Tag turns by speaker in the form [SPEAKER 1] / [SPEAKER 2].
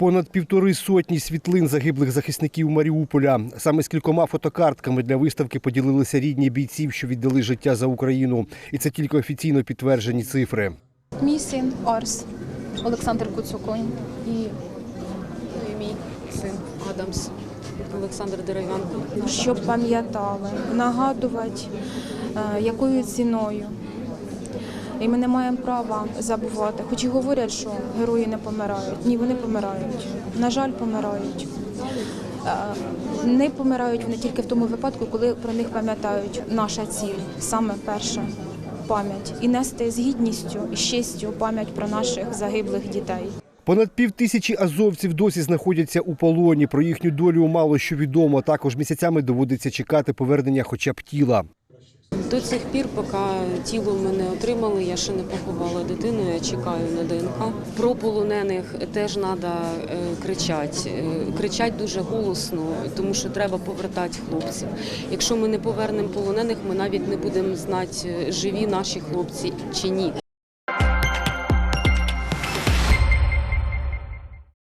[SPEAKER 1] Понад півтори сотні світлин загиблих захисників Маріуполя. Саме з кількома фотокартками для виставки поділилися рідні бійців, що віддали життя за Україну. І це тільки офіційно підтверджені цифри.
[SPEAKER 2] Мій син Арс Олександр Куцуконь і
[SPEAKER 3] І мій син Адамс Олександр Дерев'янко.
[SPEAKER 4] щоб пам'ятали, нагадувати, е, якою ціною. І ми не маємо права забувати. Хоч і говорять, що герої не помирають. Ні, вони помирають. На жаль, помирають. Е, Не помирають вони тільки в тому випадку, коли про них пам'ятають наша ціль, саме перша пам'ять. І нести з гідністю і з честю пам'ять про наших загиблих дітей.
[SPEAKER 1] Понад пів тисячі азовців досі знаходяться у полоні. Про їхню долю мало що відомо. Також місяцями доводиться чекати повернення хоча б тіла.
[SPEAKER 3] До цих пір, поки тіло в мене отримали, я ще не поховала дитину, я чекаю на ДНК. Про полонених теж треба кричати. Е, Кричать дуже голосно, тому що треба повертати хлопців. Якщо ми не повернемо полонених, ми навіть не будемо знати, е, живі наші хлопці чи ні.